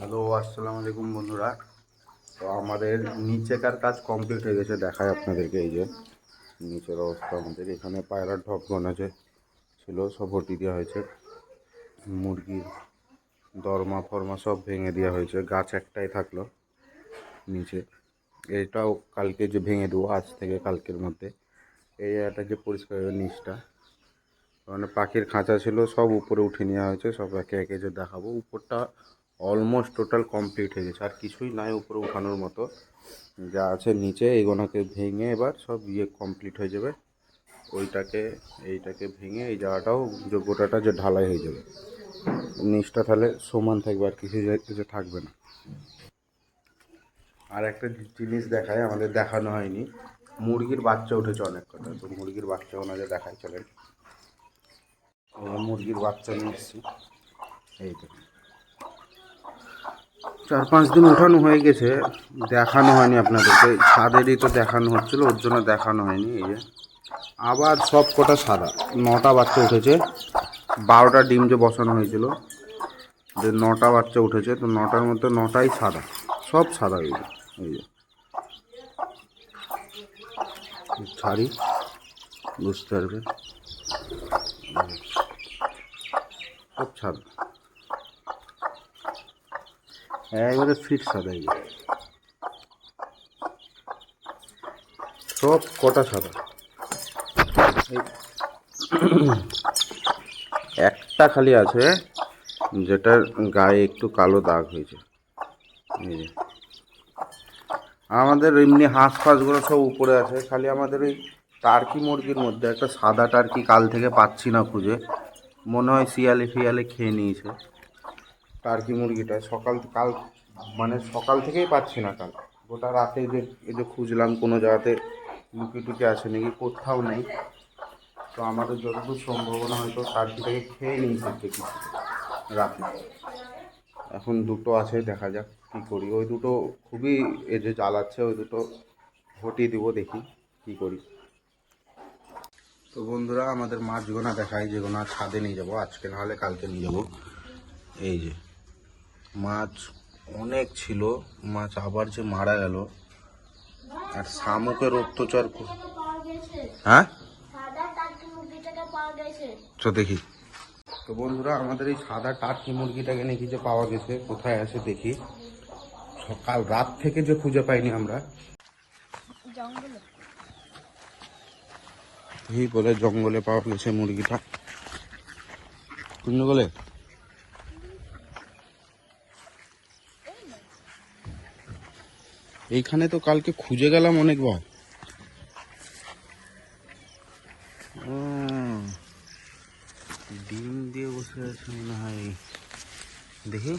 Hello, আসসালামু আলাইকুম বন্ধুরা। তো আমাদের নিচেকার কাজ কমপ্লিট হয়ে গেছে দেখায় আপনাদেরকে এই যে। নিচের অবস্থা আমাদের এখানে পায়রার ঢপগন আছে ছিল, সব ভর্তি দেওয়া হয়েছে। মুরগির দরমা, ফরমা সব ভেঙে দেওয়া হয়েছে, গাছ একটাই থাকল নিচে। এটাও কালকে যে ভেঙে দেবো, আজ থেকে কালকের মধ্যে। এই জায়গাটা যে পরিষ্কার হবে নিচটা। মানে পাখির খাঁচা ছিল, সব উপরে উঠে নেওয়া হয়েছে, সব একে একে যে দেখাবো। উপরটা অলমোস্ট টোটাল কমপ্লিট হয়ে গেছে। আর কিছুই নাই উপরে উঠানোর মতো। যা আছে নিচে, এগোনাকে ভেঙে এবার সব ইয়ে কমপ্লিট হয়ে যাবে। ওইটাকে, এইটাকে ভেঙে এই জায়গাটাও যে গোটাটা যে ঢালাই হয়ে যাবে। নিচটা তাহলে সমান থাকবে আর কিছু কিছু থাকবে না। আর একটা জিনিস দেখায়, আমাদের দেখানো হয়নি। মুরগির বাচ্চা উঠেছে অনেক কথা, তো মুরগির বাচ্চা ওনাদের দেখাই চলেন। মুরগির বাচ্চা নিয়ে এসেছি। এই তো চার পাঁচ দিন উঠানো হয়ে গেছে, দেখানো হয়নি আপনাদেরকে। ছাদেরই তো দেখানো হচ্ছিল, ওর জন্য দেখানো হয়নি, এই যে। আবার সব কটা সাদা। নটা বাচ্চা উঠেছে, বারোটা ডিম যে বসানো হয়েছিল, যে নটা বাচ্চা উঠেছে, তো নটার মধ্যে নটাই সাদা, সব সাদা এই যে এই যে। ছাড়ি, বুঝতে পারবে? সব সাদা। একবারে ফিট সাদা এই। সব কটা সাদা। একটা খালি আছে, যেটার গায়ে একটু কালো দাগ হয়েছে। আমাদের এমনি হাঁস ফাঁসগুলো সব উপরে আছে, খালি আমাদের ওই টার্কি মুরগির মধ্যে, একটা সাদা টার্কি কাল থেকে পাচ্ছি না খুঁজে। মনে হয় শিয়ালে ফিয়ালে খেয়ে নিয়েছে। টার্কি মুরগিটা সকাল কাল মানে সকাল থেকেই পাচ্ছি না কাল। গোটা রাতে যে, এই যে খুঁজলাম কোনো জায়গাতে লুকি টুকি আছে নাকি, কোথাও নেই। তো আমাদের যতদূর সম্ভাবনা হয়তো টার্কিটাকে খেয়ে নিয়েছে কিছু রাতে। এখন দুটো আছে, দেখা যাক কী করি। ওই দুটো খুবই এ যে জ্বালাচ্ছে, ওই দুটো হটিয়ে দিব দেখি কী করি। তো বন্ধুরা, আমাদের মাছগুনা দেখাই যেগুলো ছাদে নিয়ে যাব। আজকে নাহলে কালকে নিয়ে যাব। এই যে। মাছ অনেক ছিল। মাছ আবার যে মারা গেল। আর শামুকের অত্যাচার হ্যাঁ? তো দেখি। তো বন্ধুরা আমাদের এই সাদা টার্কি মুরগিটাকে নাকি যে পাওয়া গেছে কোথায় আছে দেখি। সকাল রাত থেকে যে খুঁজে পাইনি আমরা। এই বলে জঙ্গলে পাওয়া গেছে মুরগিটা। কোন বলে এইখানে তো কালকে খুঁজে গেলাম অনেকবার। ডিম দিয়ে বসে আছে মনে হয়। দেখি,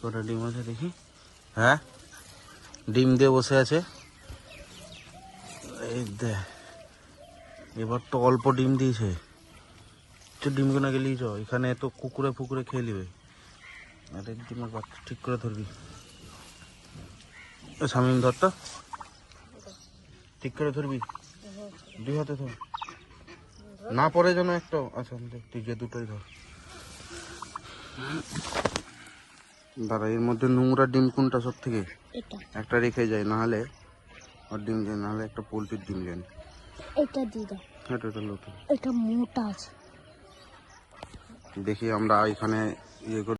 কটা ডিম আছে দেখি। হ্যাঁ? ডিম দিয়ে বসে আছে। এই এবার তো অল্প ডিম দিয়েছে। তো ডিমগুলো গেলেই চ এখানে তো কুকুরে ফুকুরে খেয়ে নিবে। আরে ডিমের বাচ্চা ঠিক করে ধরবি। শামিম ধরটা ঠিক করে ধরবি? দুই হাতে ধর। না পরে যেন একটা আচ্ছা দেখ, তুই যে দুটোই ধর। দাঁড়া এর মধ্যে নোংরা ডিম কোনটা সব থেকে একটা রেখে যায় নাহলে ওর ডিম যায় নাহলে একটা পোলট্রির ডিম যায় এটা দিয়ে দাও। এটা এটা নতুন এটা মোটা আছে। দেখি আমরা এখানে ইয়ে করি।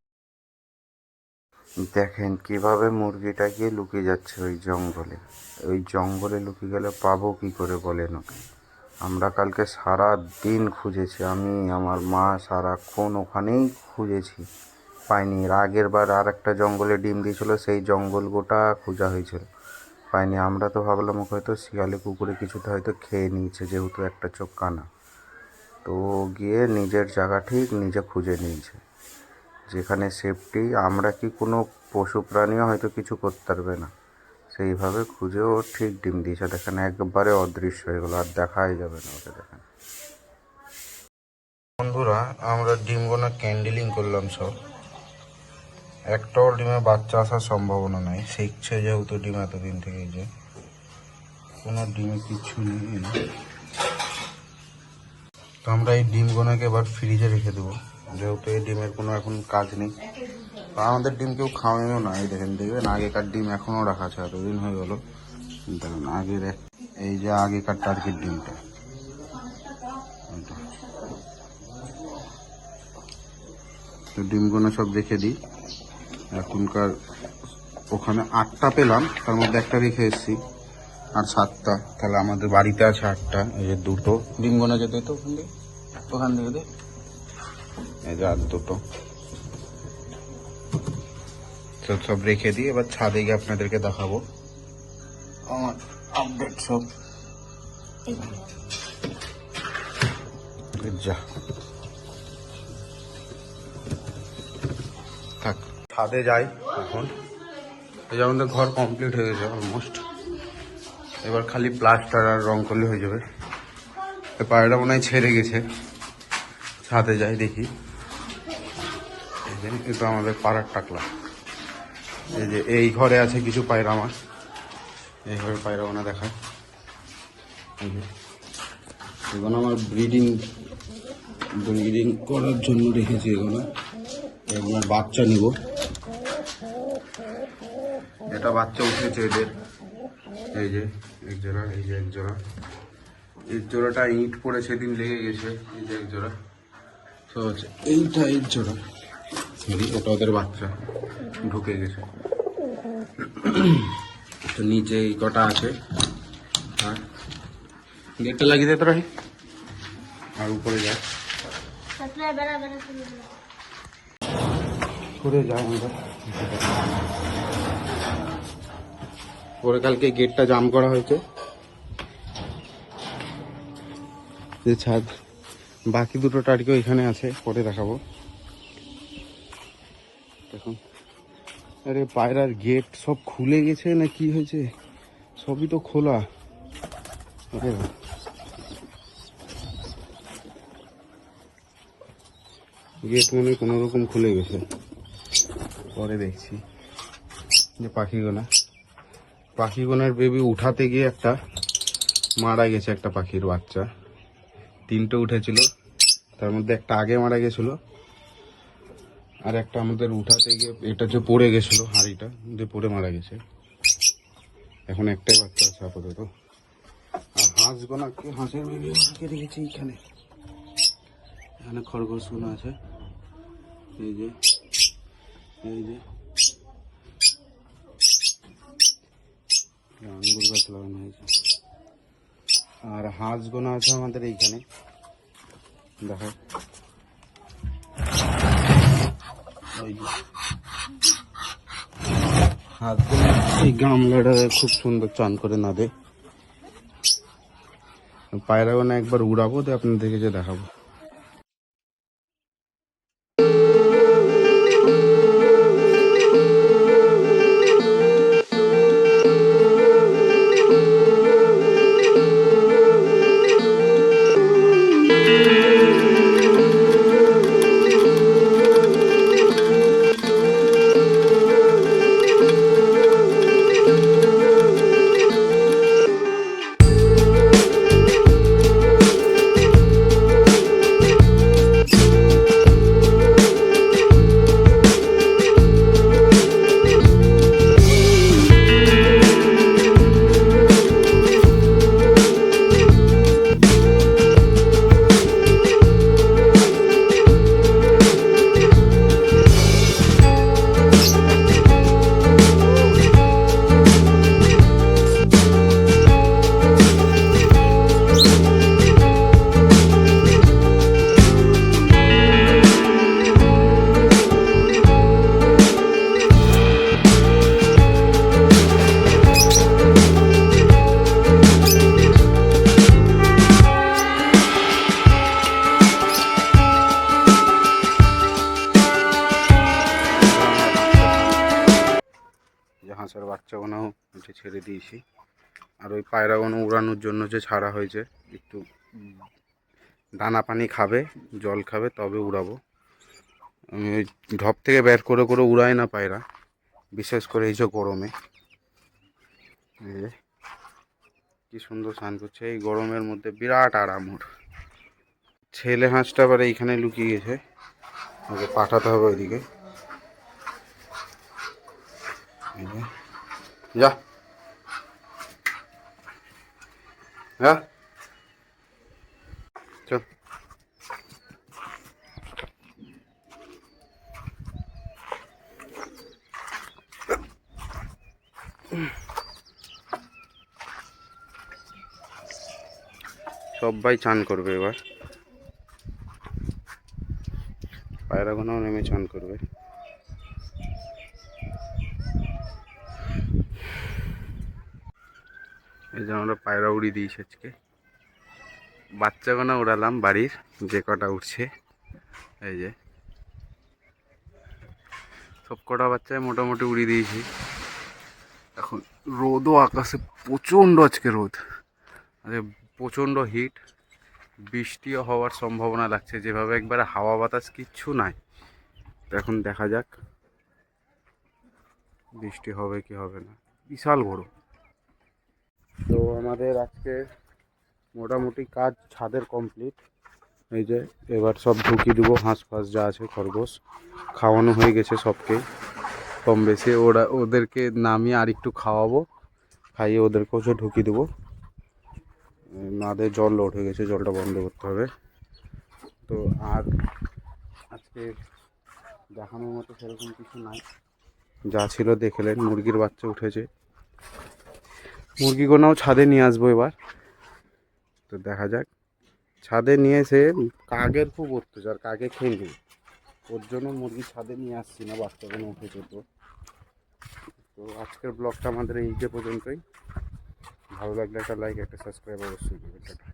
দেখেন কীভাবে মুরগিটা গিয়ে লুকিয়ে যাচ্ছে ওই জঙ্গলে। ওই জঙ্গলে লুকিয়ে গেলে পাবো কি করে বলেন ওকে? আমরা কালকে সারা দিন খুঁজেছি, আমি, আমার মা সারাক্ষণ ওখানেই খুঁজেছি। পাইনি, এর আগের বার আর একটা জঙ্গলে ডিম দিয়েছিল, সেই জঙ্গল গোটা খোঁজা হয়েছিল। পাইনি, আমরা তো ভাবলাম ওকে হয়তো শিয়ালে কুকুরে কিছুটা হয়তো খেয়ে নিয়েছে, যেহেতু একটা চোখ কানা। তো গিয়ে নিজের জায়গা ঠিক নিজে খুঁজে নিয়েছে। যেখানে সেফটি আমরা কি কোনো পশু প্রাণীও হয়তো কিছু করতে পারবে না। সেইভাবে খুঁজে ও ঠিক ডিম দিয়েছে। দেখেন, একবারে অদৃশ্য হয়ে গেলো, আর দেখাই যাবে না ওকে দেখেন। বন্ধুরা, আমরা ডিমগুলো ক্যান্ডেলিং করলাম সব। একটাও ডিমে বাচ্চা আসার সম্ভাবনা নাই। শিখছে যেহেতু ডিম এতদিন থেকে যে। কোনো ডিমে কিচ্ছু নেই তো আমরা এই ডিমগুলোকে এবার ফ্রিজে রেখে দেবো। যেহেতু এই ডিমের কোনো এখন কাজ নেই। আমাদের ডিম কেউ খাওয়াইও না, এই দেখেন, দেখবেন? আগেকার ডিম এখনও রাখা আছে, এতদিন হয়ে গেল। দেখুন, আগের এই যে আগেকার টার্কির ডিমটা। তো ডিমগুলো সব রেখে দিই। এখনকার ওখানে আটটা পেলাম, তার মধ্যে একটা রেখে এসেছি। আর সাতটা, তাহলে আমাদের বাড়িতে আছে আটটা, এই যে দুটো। ডিমগুলো যেতে তো ওখান থেকে ওখান থেকে এই যে আর দুটো তো সব রেখে দিই এবার ছাদে গিয়ে আপনাদেরকে দেখাবো আমার আপডেট সব যা থাক ছাদে যাই এখন। এই যে আমাদের ঘর কমপ্লিট হয়ে গেছে অলমোস্ট এবার খালি প্লাস্টার আর রং করলে হয়ে যাবে। এই পায়রাটা মনে হয় ছেড়ে গেছে। ছাদে যাই দেখি। এই যে এটা আমাদের পাড়ার টাকলা। এই যে, এই ঘরে আছে কিছু পায়রা আমার এই ঘরে পায়রা ওনা দেখায় এগুলো আমার ব্রিডিং ব্রিডিং করার জন্য রেখেছি এগুলো। এগুলোর বাচ্চা নিব। এটা বাচ্চা উঠেছে এদের। এই যে, এক জোড়া, এই যে এক জোড়া। এক জোড়াটা ইট পড়ে সেদিন লেগে গেছে। এই যে এক জোড়া। তো এইটা এক জোড়া। ওটা ওদের বাচ্চা। ঢুকে গেছে। তো নিচে এই কটা আছে? আর গেটটা লাগিয়ে দে তোরা আর উপরে বেড়া করে আমরা। পরে কালকে গেটটা জাম করা হয়েছে। যে ছাদ। বাকি দুটো টাটকে এখানে আছে, পরে দেখাবো। দেখুন। আরে পায়রার গেট সব খুলে গেছে না কি হয়েছে? সবই তো খোলা। গেট মনে কোনো রকম খুলে গেছে। পরে দেখছি যে পাখিগোনা পাখিগোনার বেবি উঠাতে গিয়ে একটা মারা গেছে একটা পাখির বাচ্চা। তিনটে উঠেছিল, তার মধ্যে একটা আগে মারা গেছিল। আর একটা আমাদের উঠাতে গিয়ে এটা যে পড়ে গেছিল হাঁড়িটা যে পড়ে মারা গেছে। এখন একটাই বাচ্চা আছে আপাতত। আর হাঁস গোনাকে হাঁসের বেবি ওনাকে রেখেছি এইখানে? এখানে খরগোশগুলো আছে। এই যে এই যে। আঙ্গুর গাছ লাগানো হয়েছে। আর হাঁস গোনা আছে আমাদের এইখানে। দেখো। খুব সুন্দর চান করে না দে পায়রা একবার উড়াবো তো আপনাদেরকে যে দেখাবো। বাচ্চাগুলোও ছেড়ে দিয়েছি। আর ওই পায়রাগুলো উড়ানোর জন্য যে ছাড়া হয়েছে, একটু দানা পানি খাবে, জল খাবে, তবে উড়াবো। আমি ওই ঢপ থেকে বের করে করে উড়াই না পায়রা, বিশেষ করে এই যে গরমে। কি সুন্দর স্নান করছে, এই গরমের মধ্যে বিরাট আরাম ওর ছেলে হাঁসটা আবার এইখানে লুকিয়ে গেছে, ওকে পাঠাতে হবে ওইদিকে। যে। যা হ্যাঁ? চল। সবাই চান করবে এবার। পায়রাগুনাও নেমে চান করবে। এই যে আমরা পায়রা উড়িয়ে দিয়েছি আজকে। বাচ্চাগুলো উড়ালাম বাড়ির, যে কটা উঠছে এই যে। সব কটা বাচ্চায় মোটামুটি উড়িয়ে দিয়েছি। এখন রোদও আকাশে, প্রচণ্ড আজকে রোদ। আরে প্রচণ্ড হিট বৃষ্টিও হওয়ার সম্ভাবনা লাগছে, যেভাবে একবারে হাওয়া বাতাস কিচ্ছু নাই। এখন দেখা যাক, বৃষ্টি হবে কি হবে না। বিশাল গরম। তো আমাদের আজকে মোটামুটি কাজ ছাদের কমপ্লিট এই যে, এবার সব ঢুকিয়ে দেবো, হাঁস ফাঁস যা আছে, খরগোশ। খাওয়ানো হয়ে গেছে সবকে। কম বেশি ওরা, ওদেরকে নামিয়ে আর একটু খাওয়াবো। খাইয়ে ওদেরকেও সে ঢুকিয়ে দেবো। নাদে জল উঠে গেছে, জলটা বন্ধ করতে হবে। তো আর আজকে দেখানোর মতো সেরকম কিছু নাই। যা ছিল দেখলেন মুরগির বাচ্চা উঠেছে। মুরগিগুলোও ছাদে নিয়ে আসব এবার। তো দেখা যাক। ছাদে নিয়ে এসে কাকের খুব অত্যাচার, কাকে খেয়ে ওর জন্য মুরগি ছাদে নিয়ে আসছি না, বাচ্চাগুলো উঠে যেত তো আজকের ব্লগটা আমাদের এই যে পর্যন্তই। ভালো লাগলে একটা লাইক একটা সাবস্ক্রাইব অবশ্যই করবেন।